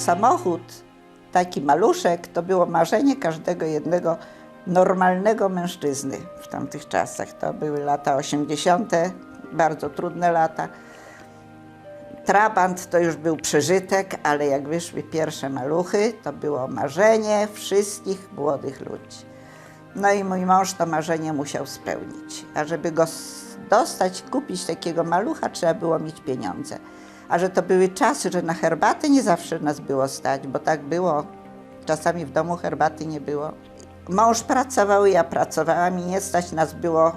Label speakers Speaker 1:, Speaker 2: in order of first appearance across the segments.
Speaker 1: samochód, taki maluszek, to było marzenie każdego jednego normalnego mężczyzny w tamtych czasach. To były lata 80., bardzo trudne lata. Trabant to już był przeżytek, ale jak wyszły pierwsze maluchy, to było marzenie wszystkich młodych ludzi. No i mój mąż to marzenie musiał spełnić. A żeby go dostać, kupić takiego malucha, trzeba było mieć pieniądze. A że to były czasy, że na herbatę nie zawsze nas było stać, bo tak było. Czasami w domu herbaty nie było. Mąż pracował, ja pracowałam i nie stać nas było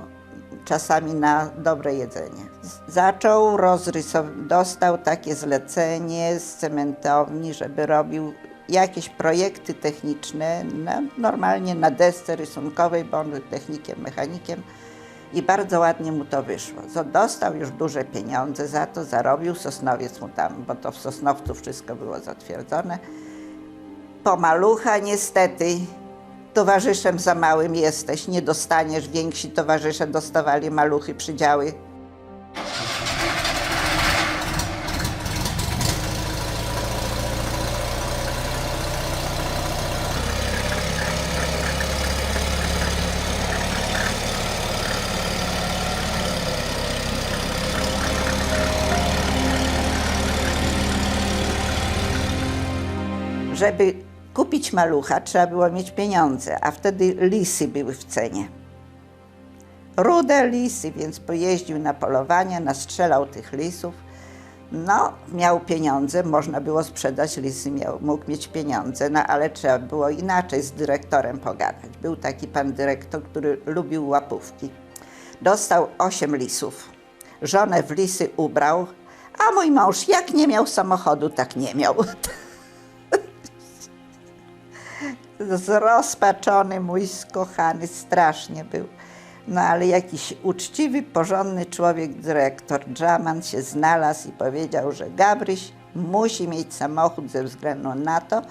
Speaker 1: czasami na dobre jedzenie. Zaczął rozrysować, dostał takie zlecenie z cementowni, żeby robił jakieś projekty techniczne, na, normalnie na desce rysunkowej, bo on był technikiem, mechanikiem i bardzo ładnie mu to wyszło. Dostał już duże pieniądze za to, zarobił, Sosnowiec mu tam, bo to w Sosnowcu wszystko było zatwierdzone. Pomalucha niestety, towarzyszem za małym jesteś, nie dostaniesz, więksi towarzysze dostawali maluchy, przydziały. Żeby kupić malucha, trzeba było mieć pieniądze, a wtedy lisy były w cenie. Rude lisy, więc pojeździł na polowania, nastrzelał tych lisów. No, miał pieniądze, można było sprzedać lisy, miał, mógł mieć pieniądze, no ale trzeba było inaczej z dyrektorem pogadać. Był taki pan dyrektor, który lubił łapówki. Dostał osiem lisów. Żonę w lisy ubrał, a mój mąż jak nie miał samochodu, tak nie miał. Zrozpaczony mój skochany strasznie był. No ale jakiś uczciwy, porządny człowiek, dyrektor Dżaman się znalazł i powiedział, że Gabryś musi mieć samochód ze względu na to,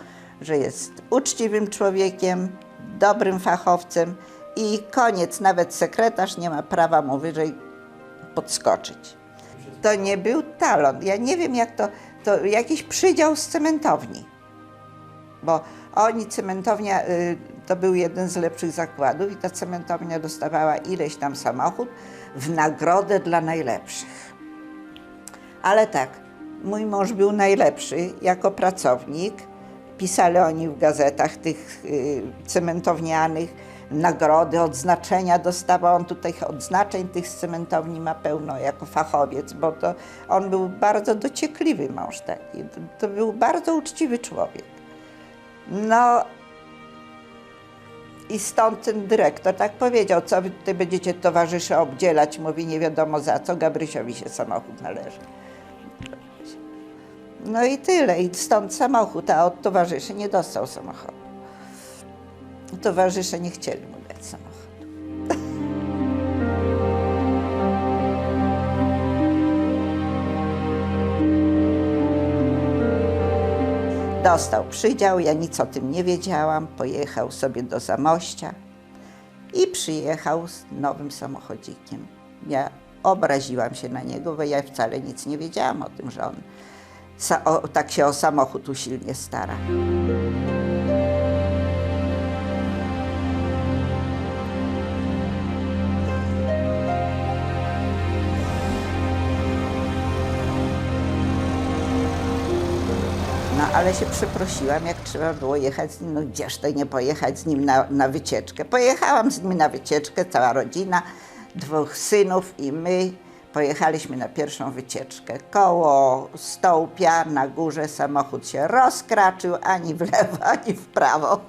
Speaker 1: że jest uczciwym człowiekiem, dobrym fachowcem i koniec, nawet sekretarz nie ma prawa mu wyżej podskoczyć. To nie był talon. Ja nie wiem jak to, to jakiś przydział z cementowni bo oni, cementownia, y, to był jeden z lepszych zakładów i ta cementownia dostawała ileś tam samochód w nagrodę dla najlepszych. Ale tak, mój mąż był najlepszy jako pracownik. Pisali oni w gazetach tych y, cementownianych, nagrody, odznaczenia dostawał. On tutaj odznaczeń tych z cementowni ma pełno jako fachowiec, bo to on był bardzo dociekliwy mąż taki. To, to był bardzo uczciwy człowiek. No i stąd ten dyrektor tak powiedział, co wy tutaj będziecie towarzysze obdzielać, mówi nie wiadomo za co, Gabrysiowi się samochód należy. No i tyle, i stąd samochód, a od towarzyszy nie dostał samochodu. Towarzysze nie chcieli mu dać samochód. Dostał przydział, ja nic o tym nie wiedziałam. Pojechał sobie do Zamościa i przyjechał z nowym samochodzikiem. Ja obraziłam się na niego, bo ja wcale nic nie wiedziałam o tym, że on o, tak się o samochód usilnie stara. No ale się przeprosiłam, jak trzeba było jechać z nim, no gdzież to nie pojechać z nim na, na wycieczkę. Pojechałam z nim na wycieczkę, cała rodzina, dwóch synów i my pojechaliśmy na pierwszą wycieczkę. Koło Stołpia na górze samochód się rozkraczył ani w lewo, ani w prawo.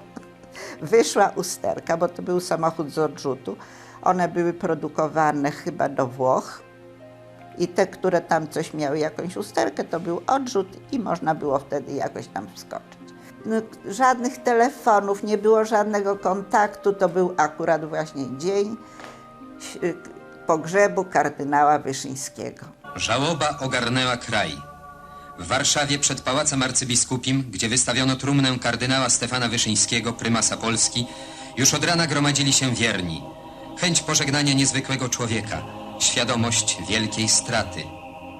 Speaker 1: Wyszła usterka, bo to był samochód z odrzutu. One były produkowane chyba do Włoch. I te, które tam coś miały jakąś usterkę, to był odrzut i można było wtedy jakoś tam wskoczyć. No, żadnych telefonów, nie było żadnego kontaktu. To był akurat właśnie dzień y, pogrzebu kardynała Wyszyńskiego.
Speaker 2: Żałoba ogarnęła kraj. W Warszawie przed Pałacem Arcybiskupim, gdzie wystawiono trumnę kardynała Stefana Wyszyńskiego, prymasa Polski, już od rana gromadzili się wierni. Chęć pożegnania niezwykłego człowieka, świadomość wielkiej straty.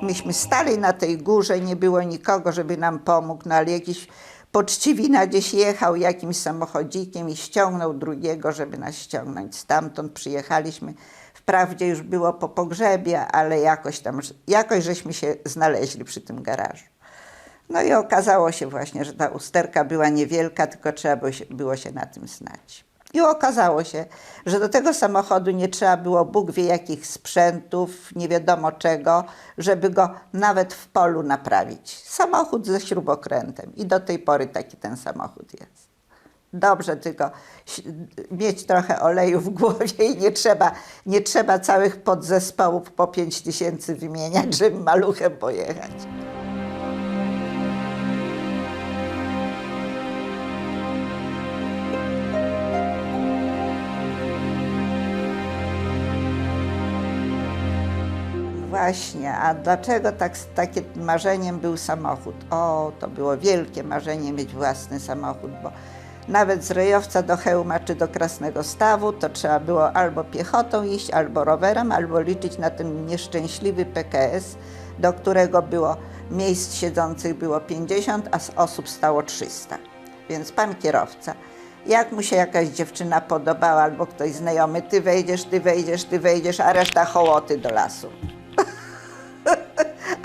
Speaker 1: Myśmy stali na tej górze, nie było nikogo, żeby nam pomógł, no ale jakiś poczciwina gdzieś jechał jakimś samochodzikiem i ściągnął drugiego, żeby nas ściągnąć. Stamtąd przyjechaliśmy. Wprawdzie już było po pogrzebie, ale jakoś tam, jakoś żeśmy się znaleźli przy tym garażu. No i okazało się właśnie, że ta usterka była niewielka, tylko trzeba było się, było się na tym znać. I okazało się, że do tego samochodu nie trzeba było Bóg wie jakich sprzętów, nie wiadomo czego, żeby go nawet w polu naprawić. Samochód ze śrubokrętem i do tej pory taki ten samochód jest. Dobrze tylko mieć trochę oleju w głowie i nie trzeba, nie trzeba całych podzespołów po pięć tysięcy wymieniać, żeby maluchem pojechać. Właśnie, a dlaczego tak, takie marzeniem był samochód? O, to było wielkie marzenie mieć własny samochód, bo nawet z Rejowca do Chełma czy do Krasnego Stawu to trzeba było albo piechotą iść, albo rowerem, albo liczyć na ten nieszczęśliwy PKS, do którego było miejsc siedzących było 50, a z osób stało 300. Więc pan kierowca, jak mu się jakaś dziewczyna podobała albo ktoś znajomy, ty wejdziesz, ty wejdziesz, ty wejdziesz, a reszta hołoty do lasu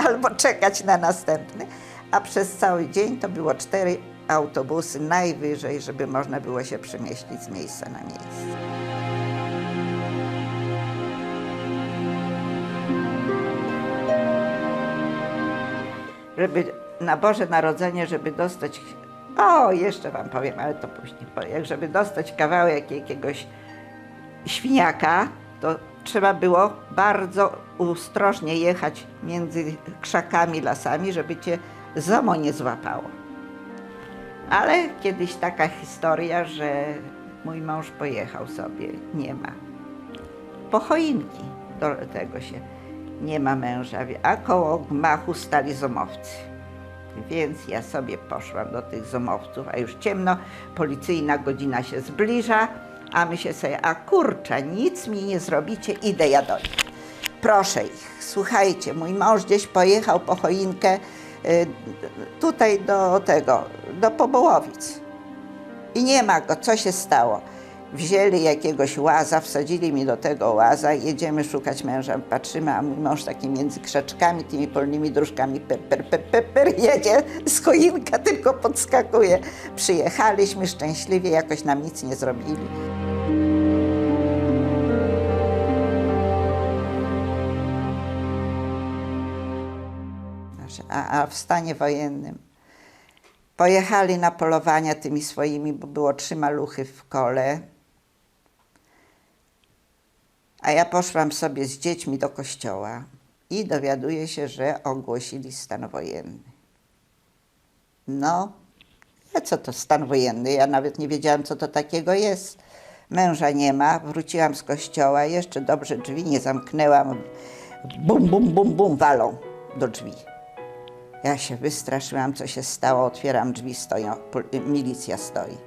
Speaker 1: albo czekać na następny. A przez cały dzień to było cztery autobusy najwyżej, żeby można było się przemieścić z miejsca na miejsce. Żeby na Boże Narodzenie, żeby dostać. O, jeszcze wam powiem, ale to później powiem. Żeby dostać kawałek jakiegoś świniaka, to trzeba było bardzo ostrożnie jechać między krzakami, lasami, żeby cię ZOMO nie złapało. Ale kiedyś taka historia, że mój mąż pojechał sobie, nie ma. Po choinki do tego się nie ma męża, a koło gmachu stali zomowcy. Więc ja sobie poszłam do tych zomowców, a już ciemno, policyjna godzina się zbliża, a my się sobie, a kurczę, nic mi nie zrobicie, idę ja do nich. Proszę ich, słuchajcie, mój mąż gdzieś pojechał po choinkę y, tutaj do tego, do Pobołowic. I nie ma go, co się stało? Wzięli jakiegoś łaza, wsadzili mi do tego łaza, jedziemy szukać męża, patrzymy, a mój mąż taki między krzaczkami, tymi polnymi dróżkami, per, per, per, per, per, jedzie, z choinka tylko podskakuje. Przyjechaliśmy szczęśliwie, jakoś nam nic nie zrobili. A, w stanie wojennym pojechali na polowania tymi swoimi, bo było trzy maluchy w kole. A ja poszłam sobie z dziećmi do kościoła i dowiaduję się, że ogłosili stan wojenny. No, a co to stan wojenny? Ja nawet nie wiedziałam, co to takiego jest. Męża nie ma, wróciłam z kościoła, jeszcze dobrze drzwi nie zamknęłam. Bum, bum, bum, bum, walą do drzwi. Ja się wystraszyłam, co się stało. Otwieram drzwi, stoją, milicja stoi.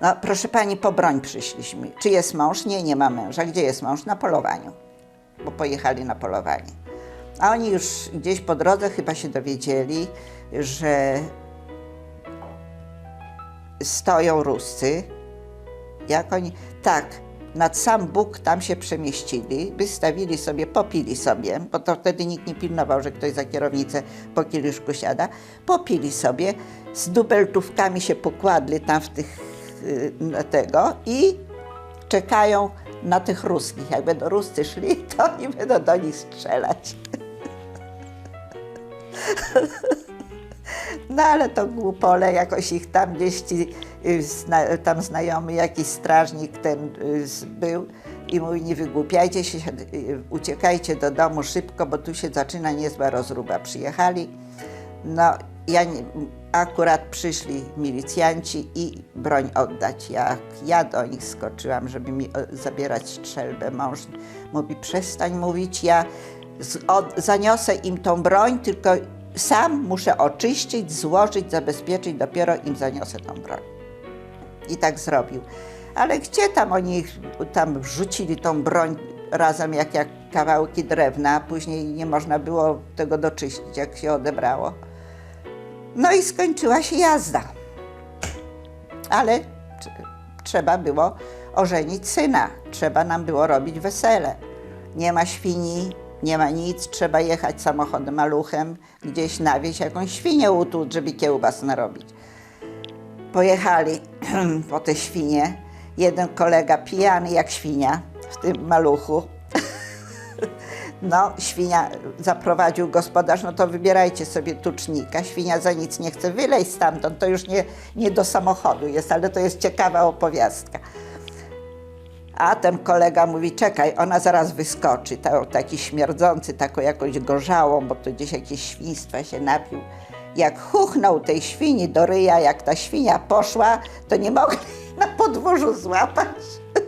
Speaker 1: No, proszę pani, po broń przyszliśmy. Czy jest mąż? Nie, nie ma męża. Gdzie jest mąż? Na polowaniu. Bo pojechali na polowanie. A oni już gdzieś po drodze chyba się dowiedzieli, że stoją Ruscy. Jak oni. Tak, nad sam Bóg tam się przemieścili, wystawili sobie, popili sobie, bo to wtedy nikt nie pilnował, że ktoś za kierownicę po kieliszku siada. Popili sobie, z dubeltówkami się pokładli tam w tych y, tego i czekają na tych ruskich. Jak będą Ruscy szli, to oni będą do nich strzelać. No ale to głupole, jakoś ich tam gdzieś ci, y, tam znajomy jakiś strażnik ten y, był i mówi nie wygłupiajcie się, y, uciekajcie do domu szybko, bo tu się zaczyna niezła rozruba. Przyjechali, no ja nie, akurat przyszli milicjanci i broń oddać. Jak ja do nich skoczyłam, żeby mi zabierać strzelbę, mąż mówi przestań mówić, ja z, od, zaniosę im tą broń, tylko sam muszę oczyścić, złożyć, zabezpieczyć, dopiero im zaniosę tą broń. I tak zrobił. Ale gdzie tam oni tam wrzucili tą broń razem jak, jak kawałki drewna, później nie można było tego doczyścić, jak się odebrało. No i skończyła się jazda. ale tr- trzeba było ożenić syna, trzeba nam było robić wesele. Nie ma świni, nie ma nic, trzeba jechać samochodem maluchem, gdzieś na wieś jakąś świnię utłuc, żeby kiełbas narobić. Pojechali po te świnie. Jeden kolega pijany jak świnia w tym maluchu. No, świnia zaprowadził gospodarz, no to wybierajcie sobie tucznika. Świnia za nic nie chce wyleźć stamtąd, to już nie, nie do samochodu jest, ale to jest ciekawa opowiastka. A ten kolega mówi, czekaj, ona zaraz wyskoczy. Ta, taki śmierdzący, taką jakąś gorzałą, bo to gdzieś jakieś świństwa się napił. Jak chuchnął tej świni do ryja, jak ta świnia poszła, to nie mogli na podwórzu złapać.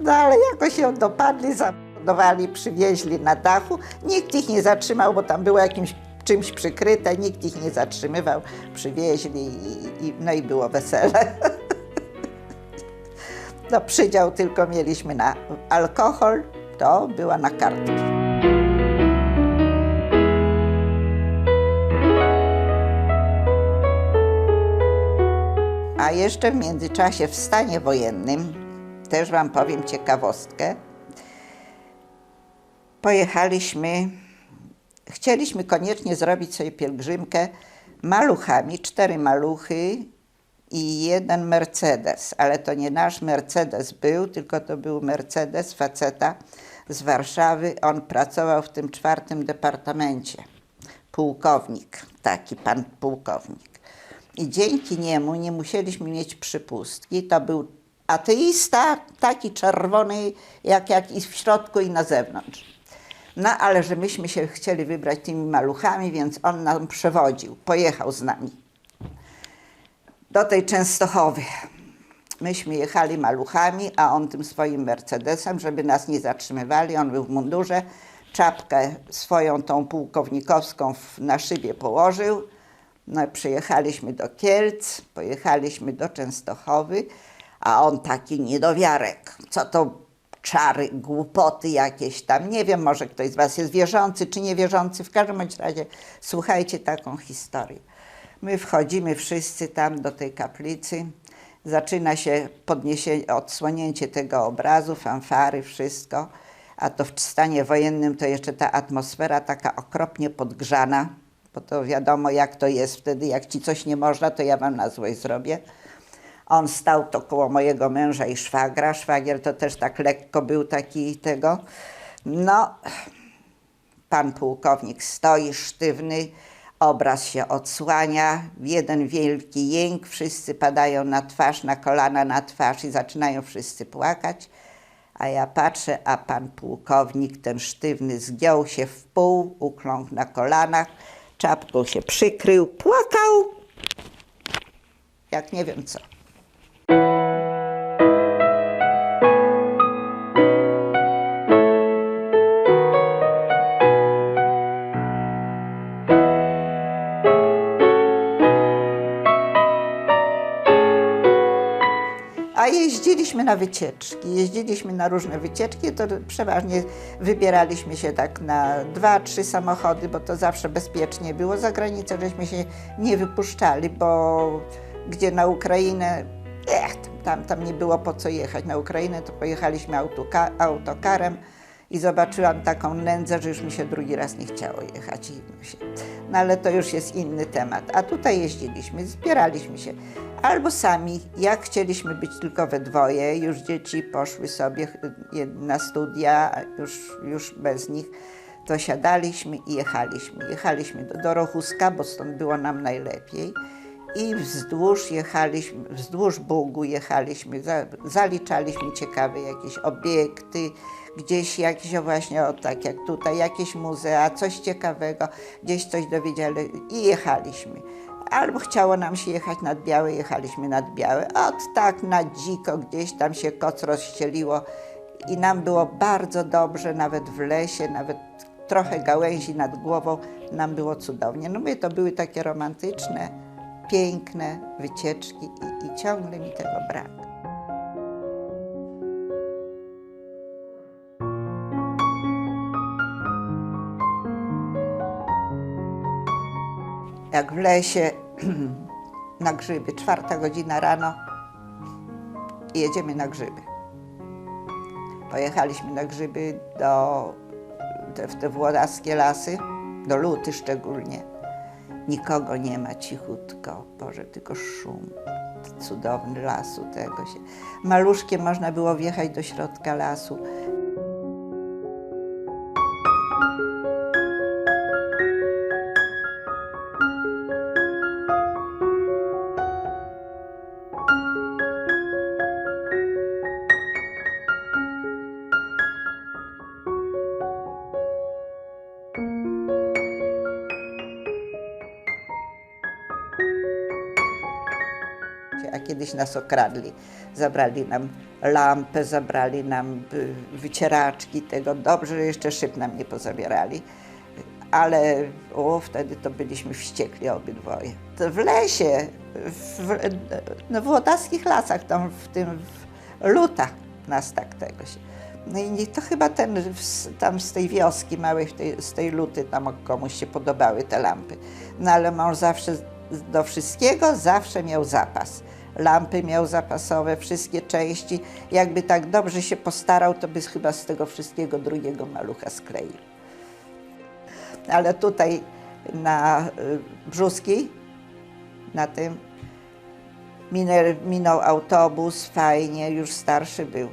Speaker 1: No ale jakoś ją dopadli, zamordowali, przywieźli na dachu. Nikt ich nie zatrzymał, bo tam było jakimś czymś przykryte, nikt ich nie zatrzymywał. Przywieźli i, i, no i było wesele. No przydział tylko mieliśmy na alkohol, to była na kartki. A jeszcze w międzyczasie w stanie wojennym, też Wam powiem ciekawostkę, pojechaliśmy, chcieliśmy koniecznie zrobić sobie pielgrzymkę maluchami, cztery maluchy i jeden Mercedes, ale to nie nasz Mercedes był, tylko to był Mercedes faceta z Warszawy. On pracował w tym czwartym departamencie. Pułkownik, taki pan pułkownik. I dzięki niemu nie musieliśmy mieć przypustki. To był ateista, taki czerwony, jak, jak i w środku, i na zewnątrz. No ale że myśmy się chcieli wybrać tymi maluchami, więc on nam przewodził, pojechał z nami do tej Częstochowy. Myśmy jechali maluchami, a on tym swoim Mercedesem, żeby nas nie zatrzymywali. On był w mundurze, czapkę swoją tą pułkownikowską na szybie położył. No przyjechaliśmy do Kielc, pojechaliśmy do Częstochowy, a on taki niedowiarek. Co to czary, głupoty jakieś tam. Nie wiem, może ktoś z was jest wierzący czy niewierzący. W każdym razie słuchajcie taką historię. My wchodzimy wszyscy tam do tej kaplicy. Zaczyna się podniesienie, odsłonięcie tego obrazu, fanfary, wszystko. A to w stanie wojennym to jeszcze ta atmosfera taka okropnie podgrzana, bo to wiadomo jak to jest wtedy, jak ci coś nie można, to ja wam na złość zrobię. On stał to koło mojego męża i szwagra. Szwagier to też tak lekko był taki tego. No, Pan pułkownik stoi sztywny, obraz się odsłania, jeden wielki jęk, wszyscy padają na twarz, na kolana na twarz i zaczynają wszyscy płakać. A ja patrzę, a pan pułkownik, ten sztywny, zgiął się w pół, ukląkł na kolanach, czapką się przykrył, płakał, jak nie wiem co. jeździliśmy na wycieczki, jeździliśmy na różne wycieczki, to przeważnie wybieraliśmy się tak na dwa, trzy samochody, bo to zawsze bezpiecznie było. Za granicę żeśmy się nie wypuszczali, bo gdzie na Ukrainę, ech, tam, tam nie było po co jechać. Na Ukrainę to pojechaliśmy autoka- autokarem i zobaczyłam taką nędzę, że już mi się drugi raz nie chciało jechać. Się. No ale to już jest inny temat. A tutaj jeździliśmy, zbieraliśmy się. Albo sami, jak chcieliśmy być tylko we dwoje, już dzieci poszły sobie na studia, już, już bez nich, to siadaliśmy i jechaliśmy. Jechaliśmy do Dorochuska, bo stąd było nam najlepiej. I wzdłuż jechaliśmy, wzdłuż Bugu jechaliśmy, za, zaliczaliśmy ciekawe jakieś obiekty, gdzieś jakieś właśnie o tak jak tutaj, jakieś muzea, coś ciekawego, gdzieś coś dowiedzieli i jechaliśmy. Albo chciało nam się jechać nad Białe, jechaliśmy nad Białe, od tak na dziko gdzieś tam się koc rozścieliło i nam było bardzo dobrze, nawet w lesie, nawet trochę gałęzi nad głową, nam było cudownie. No mówię, to były takie romantyczne, piękne wycieczki i, i ciągle mi tego brak. Jak w lesie na grzyby. Czwarta godzina rano i jedziemy na grzyby. Pojechaliśmy na grzyby do, w te włodaskie lasy, do Luty szczególnie. Nikogo nie ma, cichutko, Boże, tylko szum cudowny lasu tego się. Maluszkiem można było wjechać do środka lasu. Nas okradli. Zabrali nam lampę, zabrali nam y, wycieraczki tego. Dobrze, że jeszcze szyb nam nie pozabierali. Ale o, wtedy to byliśmy wściekli obydwoje. To w lesie, w, no, w lasach, tam w tym w lutach nas tak tego się. No i to chyba ten tam z tej wioski małej, tej, z tej luty tam komuś się podobały te lampy. No ale mąż zawsze do wszystkiego zawsze miał zapas. Lampy miał zapasowe, wszystkie części. Jakby tak dobrze się postarał, to by chyba z tego wszystkiego drugiego malucha skleił. Ale tutaj na y, Brzuskiej, na tym minął, autobus, fajnie, już starszy był.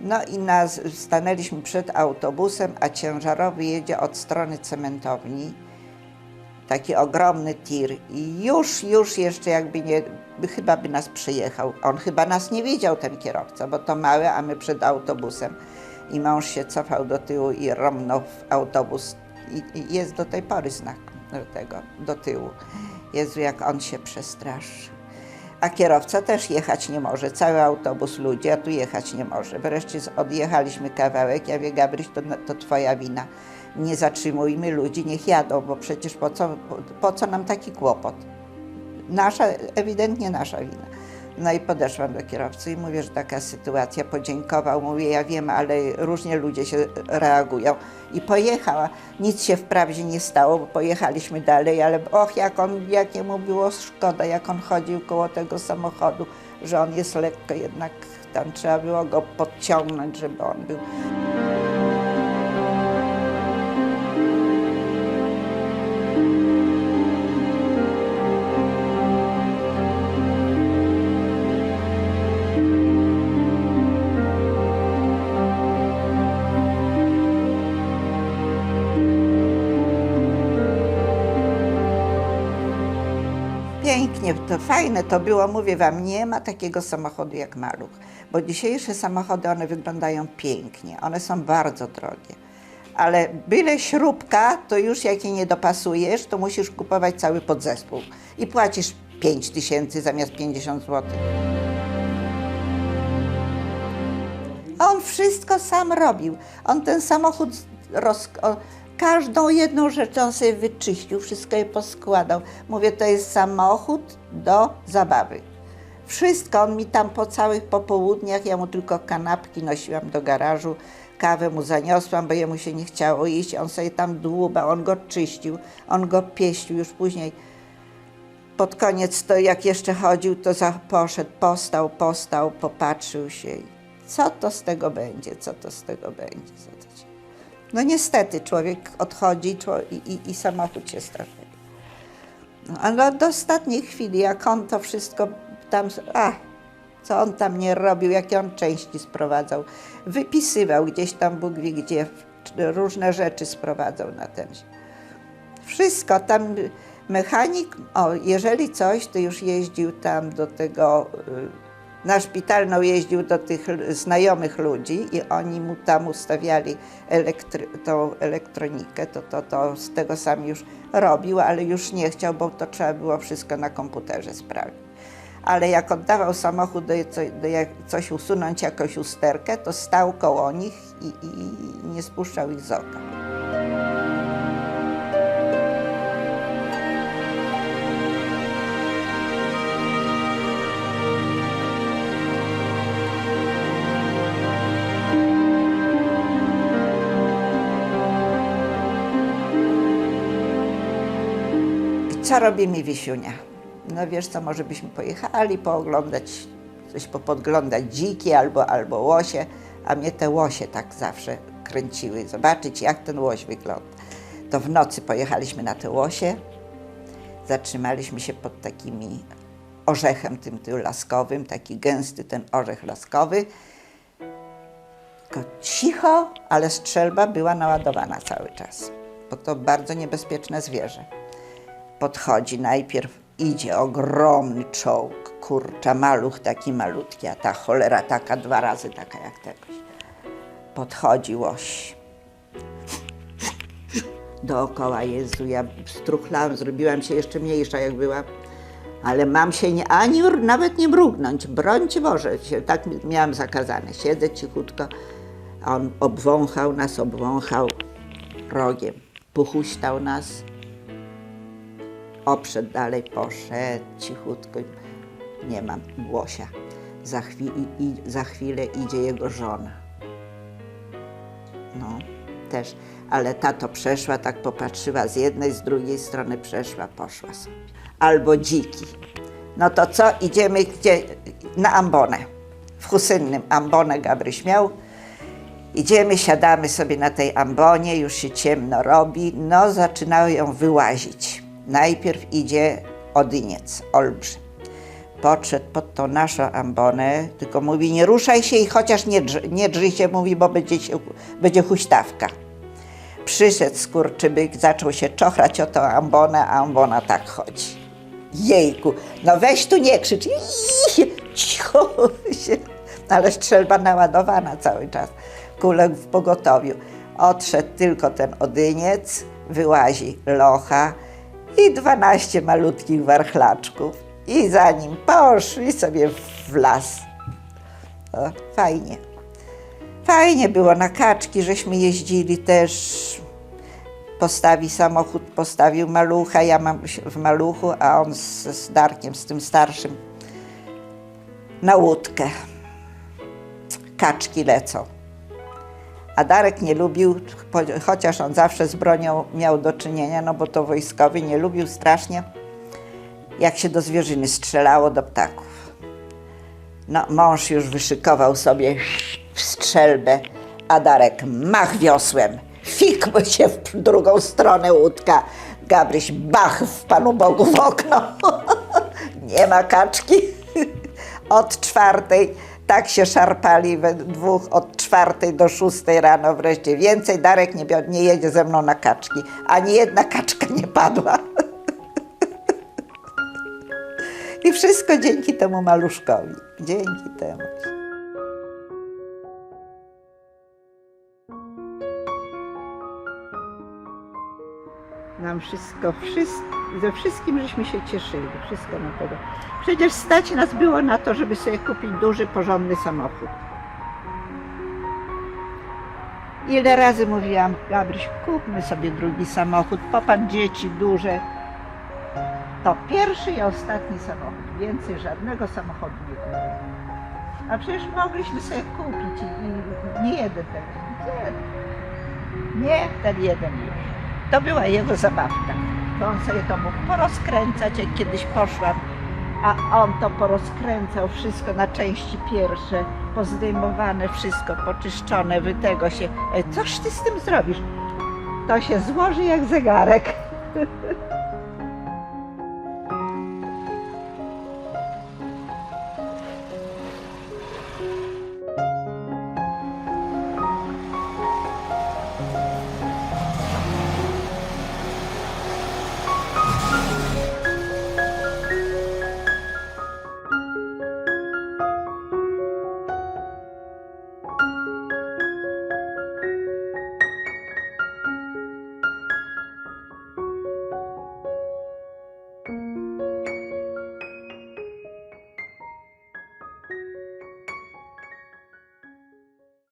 Speaker 1: No i nas, stanęliśmy przed autobusem, a ciężarowy jedzie od strony cementowni. Taki ogromny tir i już, już jeszcze jakby nie, chyba by nas przyjechał. On chyba nas nie widział, ten kierowca, bo to małe, a my przed autobusem. I mąż się cofał do tyłu i romnął w autobus. I, i jest do tej pory znak do tego, do tyłu. Jezu, jak on się przestraszy. A kierowca też jechać nie może. Cały autobus ludzi, a tu jechać nie może. Wreszcie odjechaliśmy kawałek. Ja mówię, Gabryś, to, to twoja wina. Nie zatrzymujmy ludzi, niech jadą, bo przecież po co, po, po co nam taki kłopot? Nasza, ewidentnie nasza wina. No i podeszłam do kierowcy i mówię, że taka sytuacja, podziękował. Mówię, ja wiem, ale różnie ludzie się reagują. I pojechała. Nic się wprawdzie nie stało, bo pojechaliśmy dalej, ale och, jak on, jakiemu było szkoda, jak on chodził koło tego samochodu, że on jest lekko, jednak tam trzeba było go podciągnąć, żeby on był. To fajne to było, mówię wam, nie ma takiego samochodu jak Maluch, bo dzisiejsze samochody, one wyglądają pięknie, one są bardzo drogie, ale byle śrubka, to już jak jej nie dopasujesz, to musisz kupować cały podzespół i płacisz 5 tysięcy zamiast 50 zł. On wszystko sam robił. On ten samochód, roz, każdą jedną rzecz on sobie wyczyścił, wszystko je poskładał. Mówię, to jest samochód do zabawy. Wszystko, on mi tam po całych popołudniach, ja mu tylko kanapki nosiłam do garażu, kawę mu zaniosłam, bo jemu się nie chciało iść, on sobie tam dłubał, on go czyścił, on go pieścił, już później pod koniec to jak jeszcze chodził, to poszedł, postał, postał, popatrzył się. Co to z tego będzie? Co to z tego będzie? No niestety człowiek odchodzi czło- i, i, i samochód się starzeje. No, ale do ostatniej chwili, jak on to wszystko tam, a, co on tam nie robił, jakie on części sprowadzał, wypisywał gdzieś tam Bóg wie gdzie, różne rzeczy sprowadzał na ten. Wszystko tam mechanik, o, jeżeli coś, to już jeździł tam do tego, y, na szpitalną jeździł do tych znajomych ludzi i oni mu tam ustawiali elektry, tą elektronikę, to, to, to z tego sam już robił, ale już nie chciał, bo to trzeba było wszystko na komputerze sprawić. Ale jak oddawał samochód, do, do jak, coś usunąć, jakąś usterkę, to stał koło nich i, i, i nie spuszczał ich z oka. Co robi mi Wisiunia? no wiesz co, może byśmy pojechali pooglądać, coś popodglądać dziki albo, albo łosie, a mnie te łosie tak zawsze kręciły, zobaczyć jak ten łoś wygląda. To w nocy pojechaliśmy na te łosie, zatrzymaliśmy się pod takimi orzechem tym, tym laskowym, taki gęsty ten orzech laskowy. Tylko cicho, ale strzelba była naładowana cały czas, bo to bardzo niebezpieczne zwierzę. Podchodzi najpierw, idzie ogromny czołg, kurcza, maluch taki malutki, a ta cholera taka dwa razy taka jak tegoś. Podchodzi łoś. Dookoła Jezu, ja struchlałam, zrobiłam się jeszcze mniejsza jak byłam, ale mam się nie, ani nawet nie mrugnąć, brońcie Boże, tak mi- miałam zakazane. Siedzę cichutko, a on obwąchał nas, obwąchał rogiem, puchuśtał nas, obszedł dalej, poszedł cichutko, nie mam głosia. Za, i, za chwilę idzie jego żona. No, też. Ale ta to przeszła, tak popatrzyła z jednej, z drugiej strony przeszła, poszła sobie. Albo dziki. No to co, idziemy gdzie? Na ambonę. W Husynnym ambonę Gabryś miał. Idziemy, siadamy sobie na tej ambonie, już się ciemno robi, no zaczynają ją wyłazić. Najpierw idzie odyniec, olbrzym. Podszedł pod tą naszą ambonę, tylko mówi, nie ruszaj się i chociaż nie, drz- nie drzyj się, mówi, bo będzie, się, będzie huśtawka. Przyszedł skurczybyk, zaczął się czochrać o tą ambonę, a ambona tak chodzi. Jejku, no weź tu nie krzycz, Ii, cicho się. Ale strzelba naładowana cały czas, kulek w pogotowiu. Odszedł tylko ten odyniec, wyłazi locha i 12 malutkich warchlaczków. I za nim poszli sobie w las. O, fajnie. Fajnie było na kaczki, żeśmy jeździli też. Postawi samochód, postawił malucha, ja mam w maluchu, a on z, z Darkiem, z tym starszym, na łódkę. Kaczki lecą. A Darek nie lubił, cho- chociaż on zawsze z bronią miał do czynienia, no bo to wojskowy, nie lubił strasznie, jak się do zwierzyny strzelało, do ptaków. No, mąż już wyszykował sobie strzelbę, a Darek mach wiosłem. Fikł się w drugą stronę łódka. Gabryś bach w Panu Bogu w okno. Nie ma kaczki. Od czwartej tak się szarpali we dwóch, od czwartej do szóstej rano wreszcie. Więcej Darek nie, nie jedzie ze mną na kaczki. Ani jedna kaczka nie padła. I wszystko dzięki temu maluszkowi. Dzięki temu. Nam wszystko, wszystko, ze wszystkim żeśmy się cieszyli, wszystko na tego. Przecież stać nas było na to, żeby sobie kupić duży, porządny samochód. Ile razy mówiłam, Gabryś, kupmy sobie drugi samochód, popatrz dzieci duże. To pierwszy i ostatni samochód. Więcej żadnego samochodu nie kupimy. A przecież mogliśmy sobie kupić i, i nie jeden ten. Nie, nie ten jeden już. To była jego zabawka. To on sobie to mógł porozkręcać, jak kiedyś poszłam, a on to porozkręcał wszystko na części pierwsze, pozdejmowane wszystko, poczyszczone, wytego się. E, Coś ty z tym zrobisz? To się złoży jak zegarek.